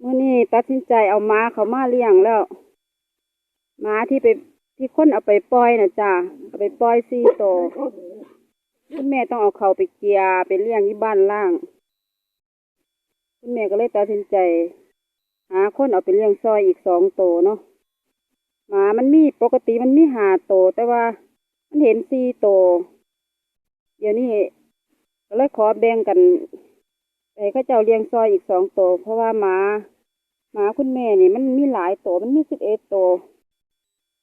เมื่อนี้ตัดสินใจเอาม้าเขามาเลี้ยงแล้วม้าที่ไปที่คนเอาไปปล่อยนะจ้าเอาไปปล่อยสี่โตวคุณแม่ต้องเอาเขาไปเกียไปเลี้ยงที่บ้านล่าง คุณแม่ก็เลยตัดสินใจ หาคนเอาไปเลี้ยงซอยอีกสองโตวเนาะหมามันมีปกติมันมีหาโตวแต่ว่ามันเห็นสี่โตวเดี๋ยวนี้ก็เลยขอแบ่งกัน ไปเขาเจ้าเลี้ยงซอยอีกสองโตวเพราะว่าหมาหมาคุณแม่นี่มันมีหลายโตวมันมีสิบเอ็ดโตว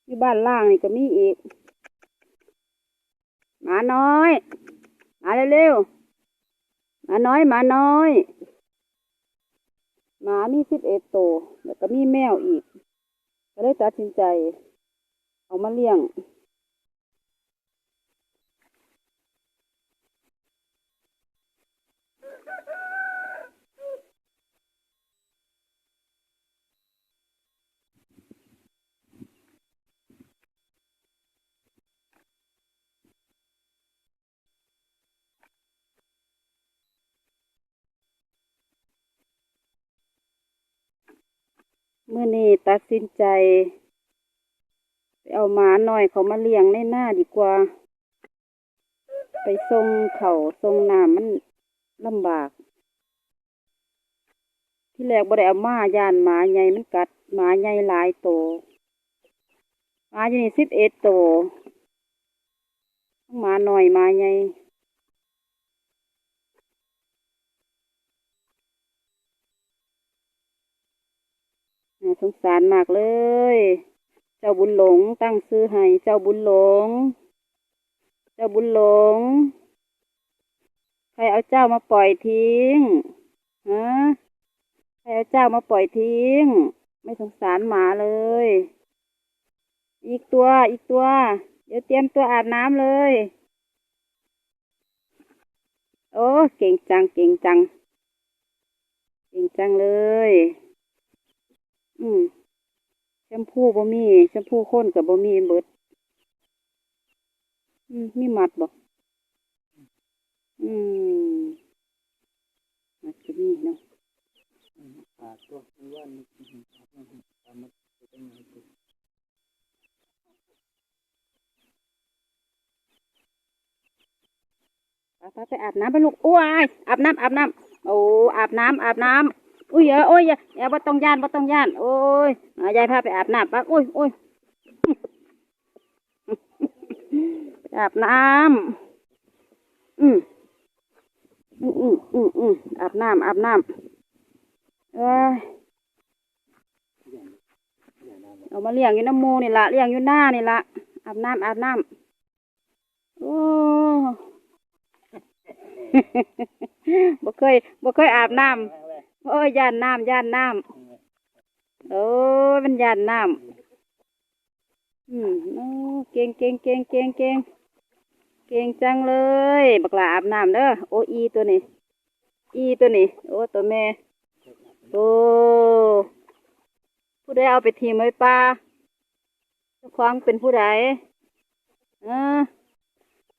อยู่บ้านล่างนี่ก็มีอีกหมาน้อยหมาเร็วๆหมาน้อยหมาน้อยหมามีสิบเอ็ดตัวแล้วก็มีแมวอีก ก็เลยตัดสินใจ เอามาเลี้ยง มื่อนี้ตัดสินใจ ไปเอาหมาหน่อยเขามาเลี้ยงในหน้าดีกว่า ไปส่งเขาส่งน้ำมันลำบาก ที่แรกบ่ได้เอามาย่านหมาใหญ่มันกัดหมาใหญ่หลายโตวหมาอยู่นี่สิบเอ็ดโตวทั้งหมาหน่อยหมาใหญ่ น่าสงสารมากเลย เจ้าบุญหลงตั้งซื้อให้เจ้าบุญหลง เจ้าบุญหลง ใครเอาเจ้ามาปล่อยทิ้งฮะใครเอาเจ้ามาปล่อยทิ้ง ไม่สงสารหมาเลย อีกตัวอีกตัว เดี๋ยวเตรียมตัวอาบน้ำเลย โอ้ เก่งจังเก่งจัง เก่งจังเลย อืมแชมพูบ่มีแชมพูข้นกับบ่มีเบิด อืมมีหมัดบ่อืมหมัดก็มีเนาะขาดตัวมันว่ามันตามมาเป็นไงตัวไปไปไปอาบน้ำไปลูกอ้วยอาบน้ำอาบน้ำโอ้อาบน้ำอาบน้ำ อุ้ยเอ้ยโอ้ยอย่าอย่าบ่ต้องย่านบ่ต้องย่าน โอ้ยมายายพาไปอาบน้ำปะโอ้ยโอ้ยอาบน้ำอืมอืมอืมอืมอืมอาบน้ำอาบน้ำเอ้ยเอามาเลี้ยงอยู่น้ำมูนี่ละเลี้ยงอยู่หน้านี่ละอาบน้ำอาบน้ำโอ้บ่เคยบ่เคยอาบน้ำ โอ้ยย่านน้ำย่านน้ำโอ้ยมันย่านน้ำอืมโอ้เก่งเก่งเก่งเก่งเก่งเก่งจังเลยบักหลาอาบน้ำเด้อโออีตัวนี้ อีตัวนี้ โอ้ตัวแม่โอ้ผู้ใดเอาไปทีมไว้ป่าเจ้าของเป็นผู้ใดเออ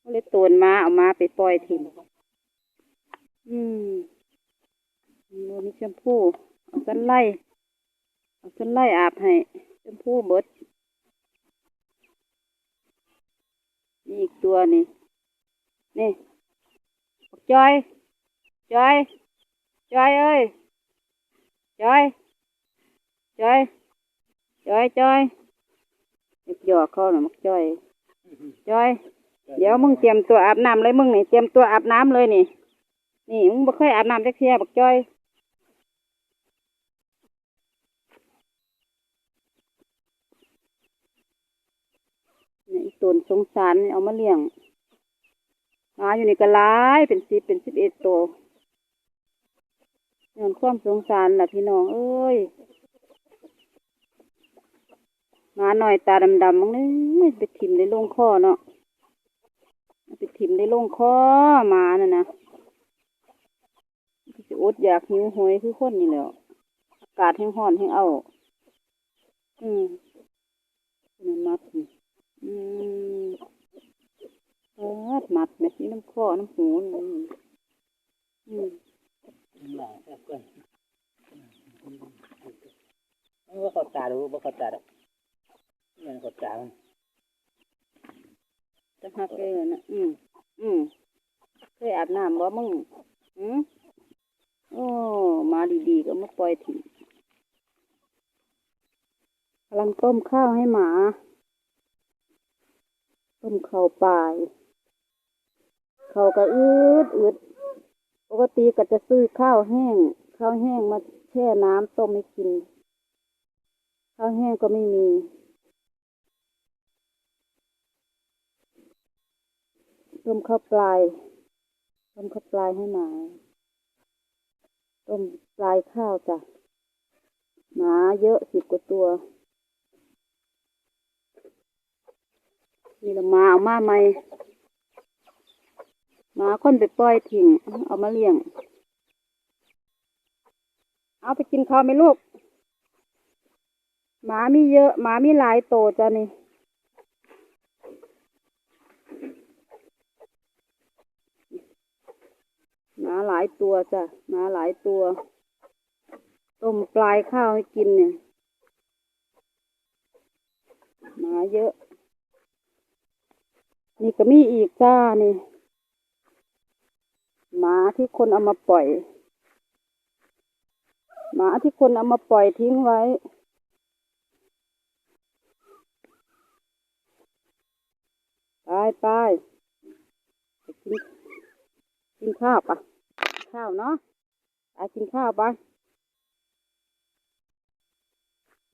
ก็เลยตูนมาเอามาไปปล่อยทีมอืม มมีแชมพูเอาสันไล่เอาสันไล่อาบให้แชมพูเบิดนี่อีกตัวนี่ นี่บักจอย จอย จอยเอ้ย จอย จอย จอยจอยหยอกเขาหน่ะมักจอย จอย เดี๋ยวมึงเตรียมตัวอาบน้ำเลยมึงนี่เตรียมตัวอาบน้ำเลยนี่ นี่มึงบ่เคยอาบน้ำจักเที่ยบักจอย ตนสงสารนี่เอามาเลี้ยงหมาอยู่นี่ก็หลายเป็นสิบเป็นสิบเอ็ดตัวย้อนความสงสารล่ะพี่น้อง เอ้ยหมาหน่อยตาดำๆมึงนี่ไปถิ่มได้ลงคอเนาะไปถิ่มได้ลงคอหมาน่ะนะสิอดอยากหิวโหยคือคนนี่แหล้วอากาศแห้งร้อนแห้งเอา อืมนี่มัดนี่อืมเออมัดแบบ น้ำข้อน้ำหูนี่อืมหลายแซ่บกันตาดูบ่เข้าตาดอกเนี่ยเข้าตามันจะหักเลยนะอืมอืมเคยอาบน้ำบ่มึงอืมโอ้มาดีๆก็มาปล่อยทิ้งกำลังต้มข้าวให้หมา ต้มข้าวปลาย ข้าวก็อืดอืดปกติก็จะซื้อข้าวแห้ง ข้าวแห้งมาแช่น้ำต้มให้กิน ข้าวแห้งก็ไม่มีต้มข้าวปลายต้มข้าวปลายให้หมาต้มปลายข้าวจ้ะหมาเยอะสิบกว่าตัวนี่ละหมาเอามาใหม หมาคนไปปล่อยทิ้งเอามาเลี้ยง เอาไปกินข้าวไหมลูก หมามีเยอะ หมามีหลายโตวจ้ะนี่หมาหลายตัวจ้ะหมาหลายตัว ต้มปลายข้าวให้กินเนี่ยหมาเยอะ นี่ก็มีอีกจ้านี่ หมาที่คนเอามาปล่อย หมาที่คนเอามาปล่อยทิ้งไว้ ไปไปไปกินกินข้าวปะข้าวเนาะไปกินข้าวปะ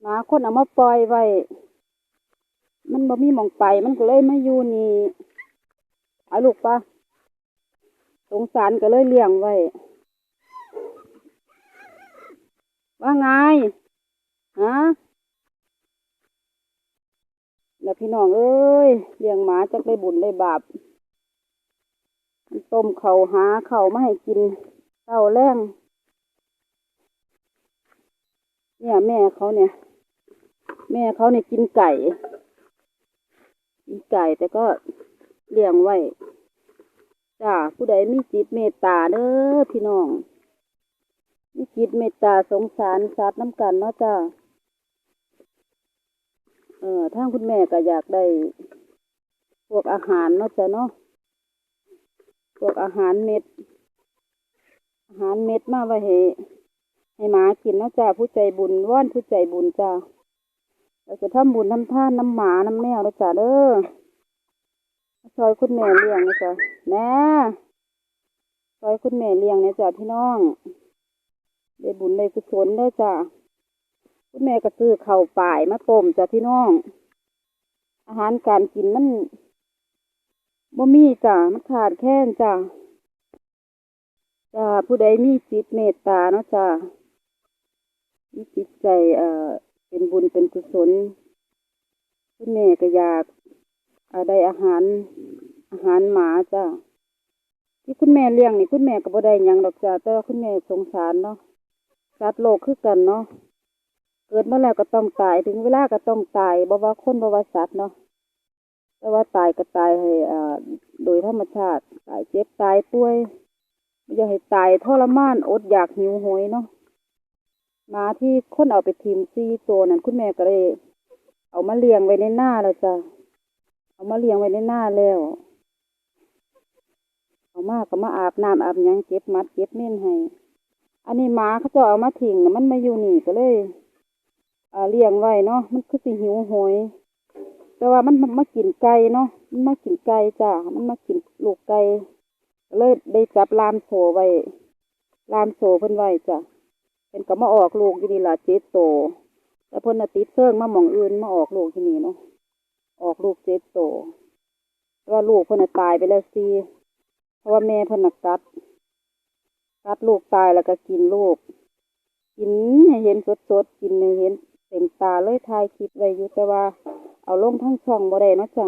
หมาคนเอามาปล่อยไว้ มันบ่มีมองไป มันก็เลยไมาอยู่นี่เอาลูกปะ สงสารก็เลยเลี้ยงไว้ ว่าไงฮะแล้วพี่น้องเอ้ยเลี้ยงหมาจักได้บุญได้บาปต้มเขาหาเขาวมาให้กินเต้าแรงเนี่ยแม่เขาเนี่ย แม่เขาเนี่ยกินไก่ กินไก่แต่ก็เลี้ยงไว้ จ้าผู้ใดมีจิตเมตตาเด้อพี่น้องมีจิตเมตตาสงสารสัตว์น้ำกันเนาะจ้าเออทางคุณแม่ก็อยากได้ พวกอาหารเนาะจ้ะเนาะพวกอาหารเม็ด อาหารเม็ดมาไว้ให้ให้หมากินเนาะจ้าผู้ใจบุญว่อนผู้ใจบุญจ้าแล้วจะทำบุญทำท่านน้ำหมาน้ำแมวเนาะจ้าเด้อ ซอยคุณแม่เลี้ยงนะจ้าแหน่ซอยคุณแม่เลี้ยงนี่ยจ้าพี่น้องได้บุญได้กุศลเด้จ้าคุณแม่ก็ซื้อข้าป่ายมาต้มจ้าพี่น้อง อาหารการกินมันบ่มีจ้ะมันขาดแคลนจ้ะจ้าผู้ใดมีจิตเมตตาเนาะจ้ามีจิตใจเอ่อเป็นบุญเป็นกุศลคุณแม่ก็อยาก ได้อาหารอาหารหมาจ้าที่คุณแม่เลี้ยงนี่คุณแม่ก็บ่ได้ยังดอกจ้าแต่คุณแม่สงสารเนาะสัตว์โลกคือกันเนาะเกิดมาแล้วก็ต้องตายถึงเวลาก็ต้องตายบ่ว่าคนบ่ว่าสัตว์เนาะแต่ว่าตายก็ตายให้อ่าโดยธรรมชาติตายเจ็บตายป่วยไม่อยากให้ตายทรมานอดอยากหิวโหยเนาะหมาที่คนเอาไปทิมซีตัวนั้นคุณแม่ก็เลยเอามาเลี้ยงไว้ในหน้าแล้วจ้ะ เอามาเลี้ยงไว้ในหน้าแล้วเอามาก็มาอาบน้ำอาบยังเก็บมัดเก็บเม่นให้ อันนี้หมาเขาจะเอามาทิ้งนะมันมาอยู่นี่ก็เลยอ่าเลี้ยงไว้เนาะมันคือสิหิวโหยแต่ว่ามันมากินไก่เนาะมันมากินไก่จ้ามันมากินลูกไก่เลยได้จับลามโซไว้ลามโซเพิ่นไว้จ้ะเป็นก็มาออกลูกอยู่นี่ล่ะเจ็ดโตแต่เพิ่นน่ะติดเซิงมาหมองอื่นมาออกลูกที่นี่เนาะ ออกลูกเจ็ดโตวแต่ว่าลูกเพิ่นน่ะตายไปแล้วสี่เพราะว่าแม่เพิ่นน่ะกัด ตัดลูกตายแล้วก็กินลูก กินให้เห็นสดๆกินเห็นเต็มตาเลยทายคลิปไว้อยู่แต่ว่า เอาลงทั้งช่องบ่ได้นะจ๊ะ